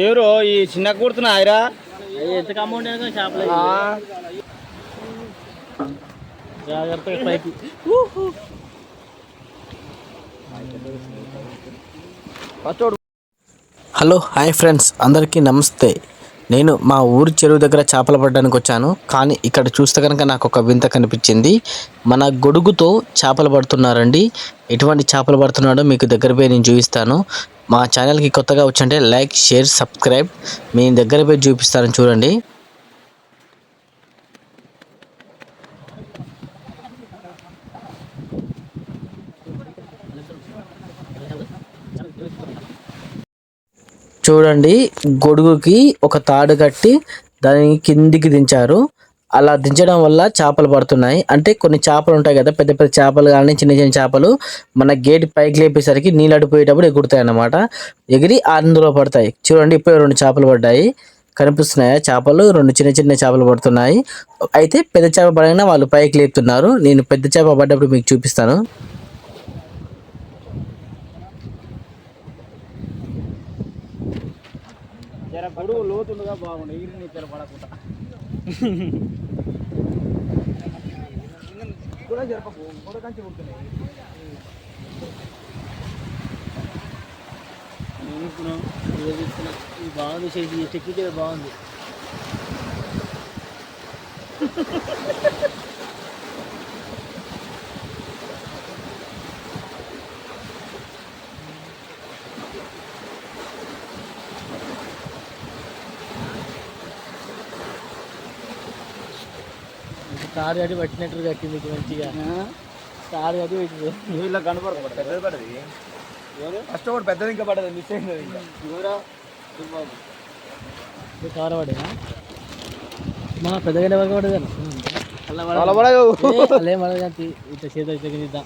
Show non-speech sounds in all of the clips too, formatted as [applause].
ఎవరు ఈ చిన్న కుడుతున్నా ఆయరా? ఎంత అమౌంట్ అయినా చేపలు జాగ్రత్తగా పైకి. హలో హాయ్ ఫ్రెండ్స్ అందరికీ నమస్తే. నేను మా ఊరి చెరువు దగ్గర చేపలు పడడానికి వచ్చాను. కానీ ఇక్కడ చూస్తే కనుక నాకు ఒక వింత కనిపించింది. మన గొడుగుతో చేపలు పడుతున్నారండి. ఎటువంటి చేపలు పడుతున్నాడో మీకు దగ్గర పోయి నేను చూపిస్తాను. మా ఛానల్కి కొత్తగా వచ్చంటే లైక్ షేర్ సబ్స్క్రైబ్. మీ దగ్గర పోయి చూపిస్తాను చూడండి. చూడండి గొడుగుకి ఒక తాడు కట్టి దాన్ని కిందికి దించారు. అలా దించడం వల్ల చేపలు పడుతున్నాయి. అంటే కొన్ని చేపలు ఉంటాయి కదా పెద్ద పెద్ద చేపలు కానీ చిన్న చిన్న చేపలు మన గేట్ పైకి లేపేసరికి నీళ్ళు అడిపోయేటప్పుడు ఎగురుతాయి అన్నమాట. ఎగిరి అందులో పడతాయి. చూడండి ఇప్పుడు రెండు చేపలు పడ్డాయి. కనిపిస్తున్నాయా చేపలు? రెండు చిన్న చిన్న చేపలు పడుతున్నాయి. అయితే పెద్ద చేప పడైనా వాళ్ళు పైకి లేపుతున్నారు. నేను పెద్ద చేప పడ్డప్పుడు మీకు చూపిస్తాను. జర లోతుండగా బాగుండు ఈరి నీ పడకుండా. కూడా జరపకు కూడా కంచి కుడుతున్నాయి. నేను ఇప్పుడు ఇదే ఇది బాగుంది చేసి ఈ టెక్నిక్ ఏదో బాగుంది. తాడు కట్టి పట్టినట్టు కట్టింది మంచిగా తాడు కట్టి పెట్టింది నీళ్ళ కనపడదు పెద్దది పడది ఫస్ట్ ఒకటి పెద్దది ఇంకా పడదు మిస్ అయింది ఇంకా కవర్ పడేనా మా పెద్దగానే వరకు అలా పడదు అలే పడదు ఇట్లా చేత ఇట్లా కింద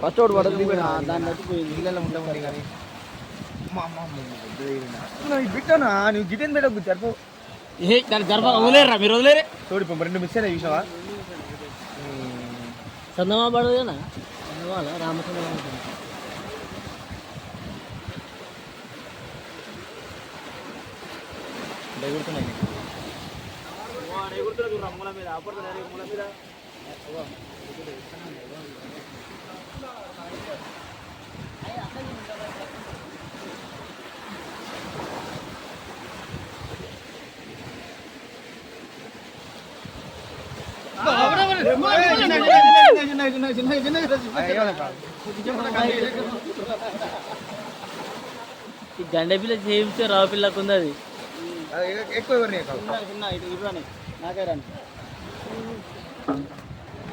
ఫస్ట్ ఒకటి పడదు దాన్ని బట్టి పోయింది నీళ్ళలో ఉండవు కానీ బిట్టానా నువ్వు గిటెన్ పెట్టకు జరుపు ఏ దాని గర్భ వదిలేరా మీరు వదిలేరే. చూడు ఇప్పుడు రెండు మిస్ అయినాయి చూసావా చందమా పడదేనా? చందమాల రామచంద్ర ఎగురుతున్నాయి. ఈ గండ పిల్ల చేయించే రావు పిల్లకు ఉంది అది ఎక్కువ నాకే రాని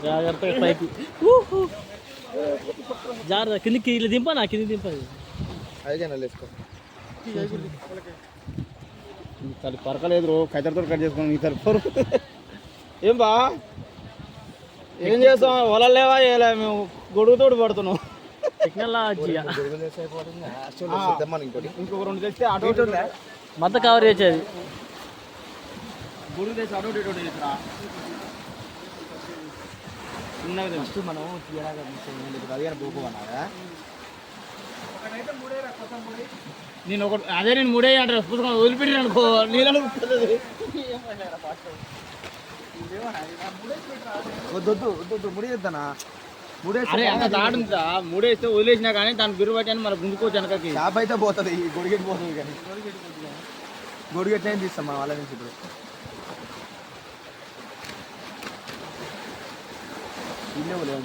జాగ్రత్తగా పైకి. జాగ్రత్త కిందికి ఇల్లు దింప నా కింది దింపది. అదే పరకలేదు కైతరతో కట్ చేసుకున్నాను ఈ తరపు ఏం బా? ఏం చేస్తాం? వలలు లేవా? ఏలే మేము గొడుగుతోటి పడుతున్నాం. టెక్నాలజీ ఇంకొక రెండు తెస్తే అటు ఇటు ఉందా? మొత్తం కవర్ చేసేది. గొడుగు తెచ్చి అటు ఇటు చేసిరా చిన్నగా ఫస్ట్ మనం తీయడానికి అది కానీ పోకోమన్నాగా నేను ఒక అదే నేను మూడే అంటారు. పుస్తకం వదిలిపెట్టి అనుకో నీళ్ళు [laughs] వద్దొద్దు వద్దొద్దు ముడి చేద్దానా ముడేసి అరే అంత దాడుందా మూడేస్తే వదిలేసినా కానీ దాని బిర్రు పట్టి మన గుంజుకోవచ్చు వెనకకి షాప్ అయితే పోతుంది ఈ గొడిగెట్ పోతుంది కానీ. గొడిగెట్ నేను తీస్తాం మనం వాళ్ళ నుంచి ఇప్పుడు.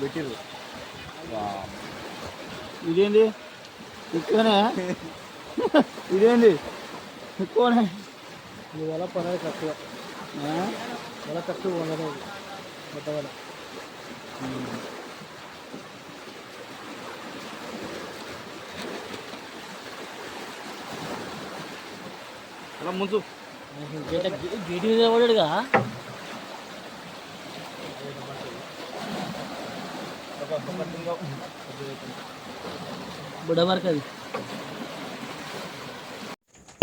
పెట్టిర్రు. ఇదేంది? ఎక్కువనే [laughs] ఇదేంది? ఎక్కువనే ఇది వల్ల పని తక్కువ వల్ల తక్కువ ఉండదు కొత్త వల్ల అలా ముందు గేట గేటి మీద పడాడుగా బుడ్డ వరకు అది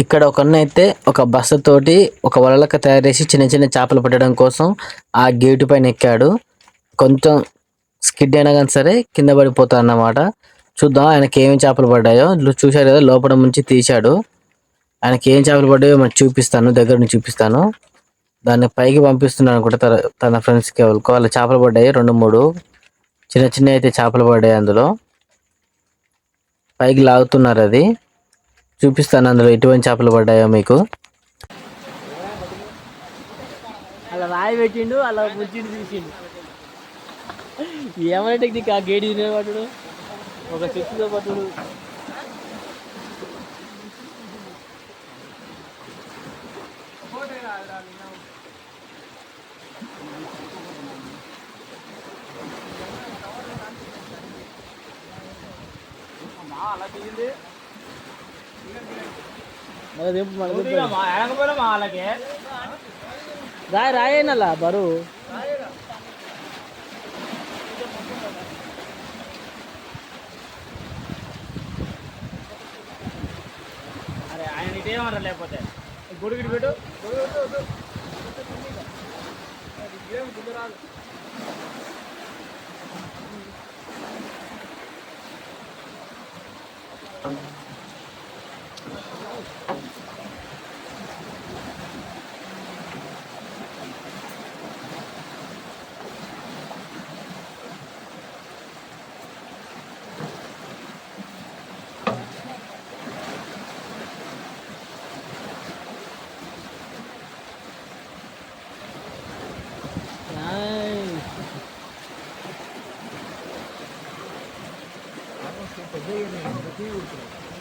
ఇక్కడ ఒక అయితే ఒక బస్సు తోటి ఒక వలలక తయారు చేసి చిన్న చిన్న చేపలు పట్టడం కోసం ఆ గేటు పైన ఎక్కాడు. కొంచెం స్కిడ్ అయినా కానీ సరే కింద పడిపోతాడు అన్నమాట. చూద్దాం ఆయనకి ఏమేమి చేపలు పడ్డాయో. చూశారు కదా లోపల నుంచి తీశాడు. ఆయనకి ఏం చేపలు పడ్డాయో మనం చూపిస్తాను దగ్గర నుంచి చూపిస్తాను. దాన్ని పైకి పంపిస్తున్నాను అనుకుంటా తన తన ఫ్రెండ్స్కి వాళ్ళు చేపలు పడ్డాయి రెండు మూడు. చిన్న చిన్న అయితే చేపలు పడ్డాయి అందులో. పైకి లాగుతున్నారు అది. చూపిస్తాను అందులో ఎటువంటి చేపలు పడ్డాయో మీకు. అలా రాయి పెట్టిండు అలా ముంచిండు తీసిండు. ఏమైనా టెక్నిక్ ఆ? గేడి తినేవాడు ఒక చెట్టుతో పట్టుడు. అలా దింపు రాయి రాయేనలా బరువు అరే ఆయన ఇటేమన్నారు లేకపోతే? గుడిగిడి పెట్టు.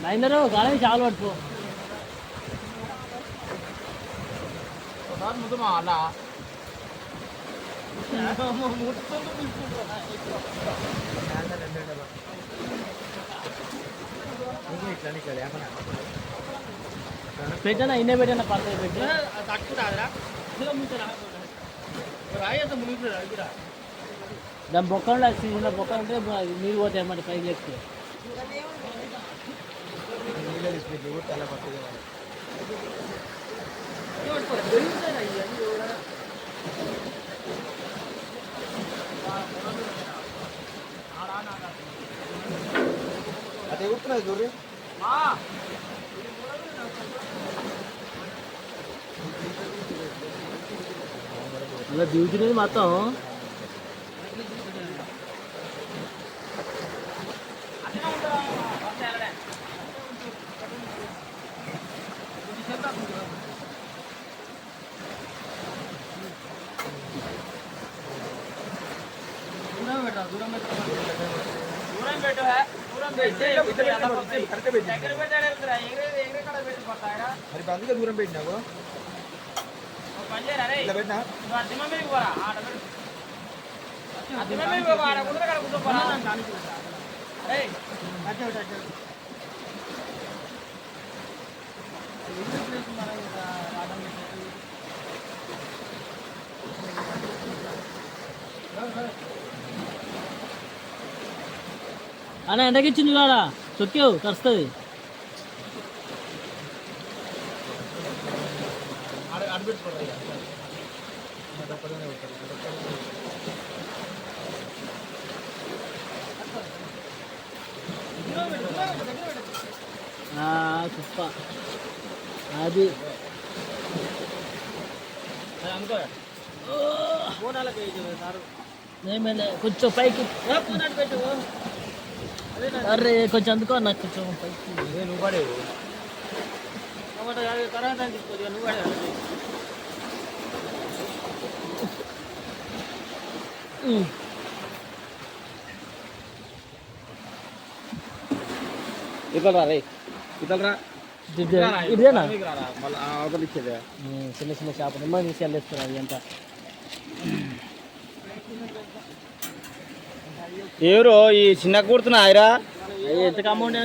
నైందరు గాలి చాలు పట్టుకో ముందు మా అలా పెట్టనా ఇన్నే పెట్టనా పక్కన పెట్టి దాని బొక్క ఉండాలి చిన్న బొక్క ఉంటే అది నీళ్ళు పోతాయి అన్నమాట పైకి ఎక్కితే అది ఎగురుతున్నాయి చూడు. ఇలా దిగుతున్నది మొత్తం. మరి అందుకే దూరం పెట్టినావు ఇట్లా పెట్టినా అన్న ఎంతకిచ్చింది కాడా తొక్కావు కరుస్తుంది. కుప్ప. అది. కొంచెం పైకి అరే కొంచెం అందుకో నాకు కొంచెం పైకి. నువ్వు పడేవు తర్వాత నువ్వు ఇతలరా రే. ఇతలరా ఇదేనా? మళ్ళీ అవతల ఇచ్చేదే. చిన్న చిన్న చేపలు తీసి వెళ్ళేస్తున్నారు ఎంత ఎవరు ఈ చిన్న కుడుతున్నా ఆయరా? ఎంత అమౌంట్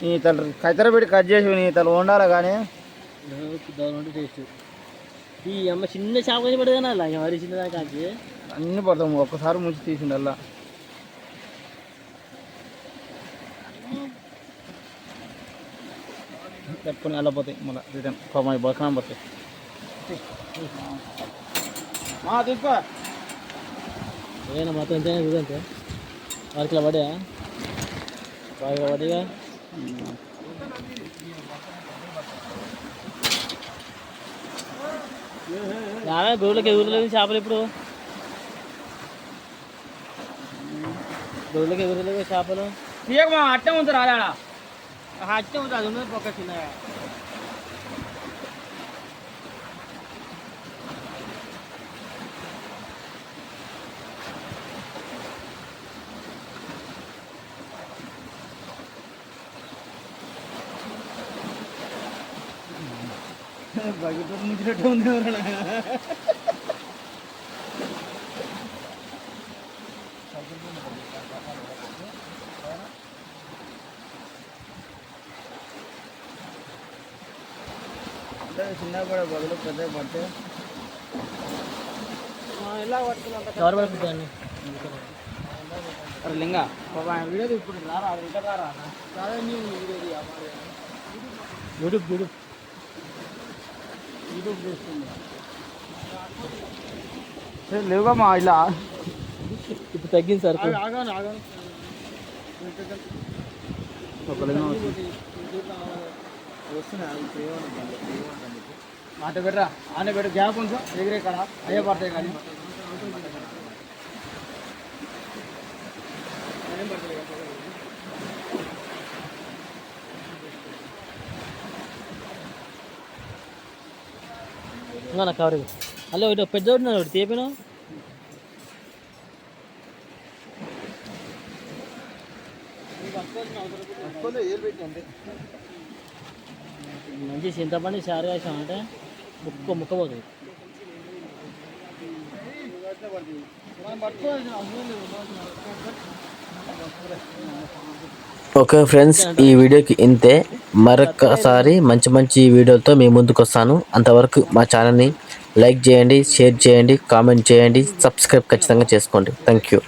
నీ తల కత్తెర పెట్టి కట్ చేసి నీ తల వండాలి కానీ? ఈ అమ్మ చిన్న షాప్ కానీ పడదా అలాగే మరి చిన్న దాకా అన్ని పడతాం ఒక్కసారి ముంచి తీసిండు అలా చెప్పుకుని అలా పోతాయి మళ్ళీ రిటర్న్. పాపం తీసుకో ఏమైనా మొత్తం ఎంతైనా చూడంతే వారికి పడ్డా వారికి పడ్డగా నావే గొర్రెలకి ఎదురులేదు చేపలు ఇప్పుడు. గొర్రెలకి ఎదురులేదు చేపలు. తీయక మా అట్టే ఉంది రాడా అట్టే ఉంటుంది అది ఉన్నది పక్క చిన్నగా. బకెట్ ముంచినట్టు ఉంది ఎవరైనా అంటే చిన్న పడే బదులు పెద్ద పడితే ఎలా పట్టుకున్నా ఎవరు పడుతుంది అరే లింగా బాబా ఆయన వీడియో ఇప్పుడు రారా ఇంకా రారా రారా నీ వీడియో యూట్యూబ్ యూట్యూబ్ యూట్యూబ్ చూస్తుంది లేవుగా మా ఇలా. ఇప్పుడు తగ్గింది సార్. మాట పెట్టరా? ఆనే పెట్టు గ్యాప్ ఉంచు. ఎగిరే కాడ. అయ్యే పడతాయి కానీ. ఇంకా నాకు కవర్ హలో ఇటు పెద్ద ఉన్నాడు ఒకటి తీపినా మంచి చింతపండి చారు వేసాం అంటే ముక్క ముక్క పోతుంది ఓకే ఫ్రెండ్స్ ఈ వీడియోకి ఇంతే. మరొకసారి మంచి మంచి వీడియోలతో మీ ముందుకు వస్తాను. అంతవరకు మా ఛానల్ని లైక్ చేయండి షేర్ చేయండి కామెంట్ చేయండి సబ్స్క్రైబ్ ఖచ్చితంగా చేసుకోండి. Thank you